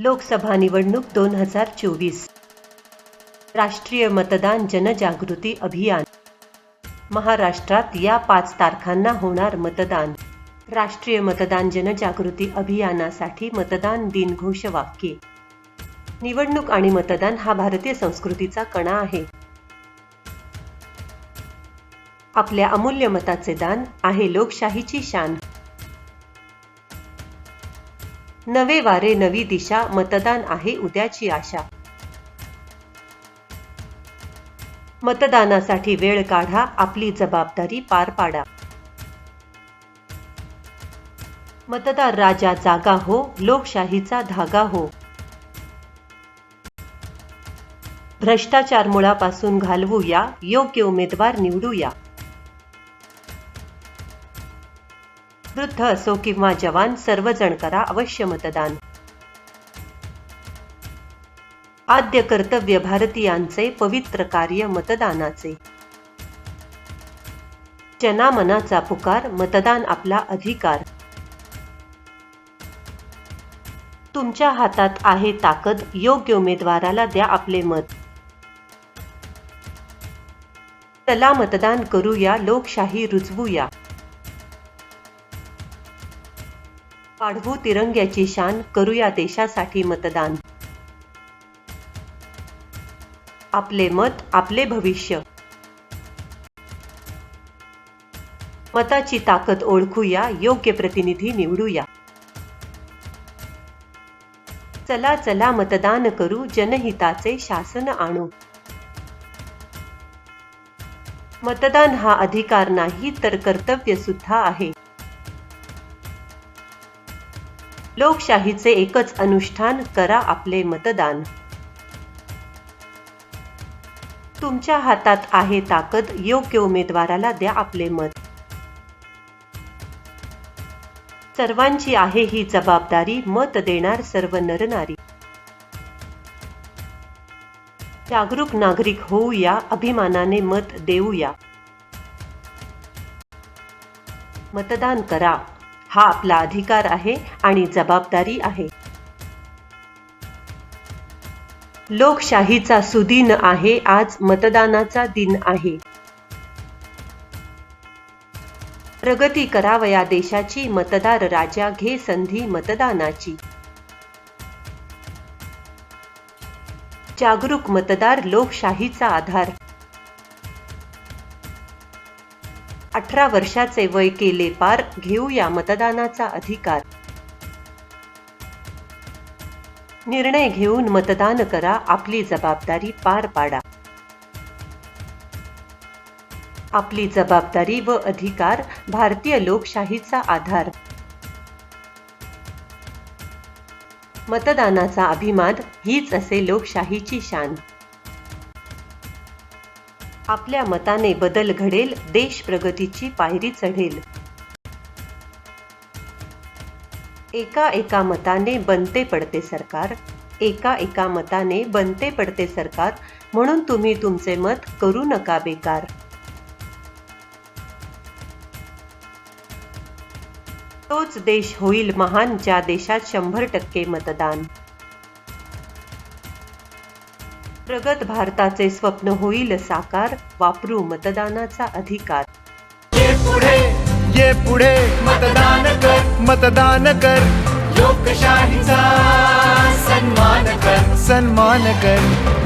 लोकसभा निवडणूक दोन हजार चोवीस. राष्ट्रीय मतदान जनजागृती अभियान. महाराष्ट्रात या पाच तारखांना होणार मतदान. राष्ट्रीय मतदान जनजागृती अभियानासाठी मतदान दिन घोषवाक्ये. निवडणूक आणि मतदान हा भारतीय संस्कृतीचा कणा आहे. आपल्या अमूल्य मताचे दान आहे लोकशाहीची शान. नवे वारे नवी दिशा मतदान आहे उद्याची आशा. मतदानासाठी वेळ काढा आपली जबाबदारी पार पाडा. मतदार राजा जागा हो लोकशाहीचा धागा हो. भ्रष्टाचार मुळापासून घालवूया योग्य उमेदवार निवडूया. वृद्ध असो किंवा जवान सर्वजण करा अवश्य मतदान. आद्य कर्तव्य भारतीयांचे पवित्र कार्य मतदानाचे. जनामनाचा पुकार मतदान आपला अधिकार. तुमच्या हातात आहे ताकद योग्य उमेदवाराला द्या आपले मत. चला मतदान करूया लोकशाही रुजवूया. पाडवू तिरंग्याची शान करूया देशासाठी मतदान. आपले मत आपले भविष्य. मताची ताकद ओळखूया योग्य प्रतिनिधी निवडूया. चला चला मतदान करू जनहिताचे शासन आणू. मतदान हा अधिकार नाही तर कर्तव्य सुद्धा आहे. लोकशाहीचे एकच अनुष्ठान करा आपले मतदान. तुमच्या हातात आहे ताकद योग्य उमेदवाराला द्या आपले मत. सर्वांची आहे ही जबाबदारी मत देणार सर्व नरनारी जागरूक नागरिक होऊया अभिमानाने मत देऊया. मतदान करा. हा आपला अधिकार आहे आणि जबाबदारी आहे. लोकशाहीचा सुदिन आहे आज मतदानाचा दिन आहे. प्रगती करावया देशाची मतदार राजा घे संधी मतदानाची. जागरूक मतदार लोकशाहीचा आधार. अठरा वर्षाचे वय केले पार घेऊया मतदानाचा अधिकार. निर्णय घेऊन मतदान करा आपली जबाबदारी पार पाडा. आपली जबाबदारी व अधिकार भारतीय लोकशाहीचा आधार. मतदानाचा अभिमान हीच असे लोकशाहीची शान. आपल्या मताने बदल घडेल देश प्रगतीची पायरी चढेल. एका एका मताने बनते पडते सरकार एका एका मताने बनते पडते सरकार म्हणून तुम्ही तुमचे मत करू नका बेकार. तोच देश होईल महान ज्या देशात शंभर टक्के मतदान. प्रगत भारताचे स्वप्न होईल साकार वापरू मतदानाचा अधिकार. ये पुढे ये पुढे मतदान कर मतदान कर. लोकशाहीचा सन्मान कर. सन्मान कर.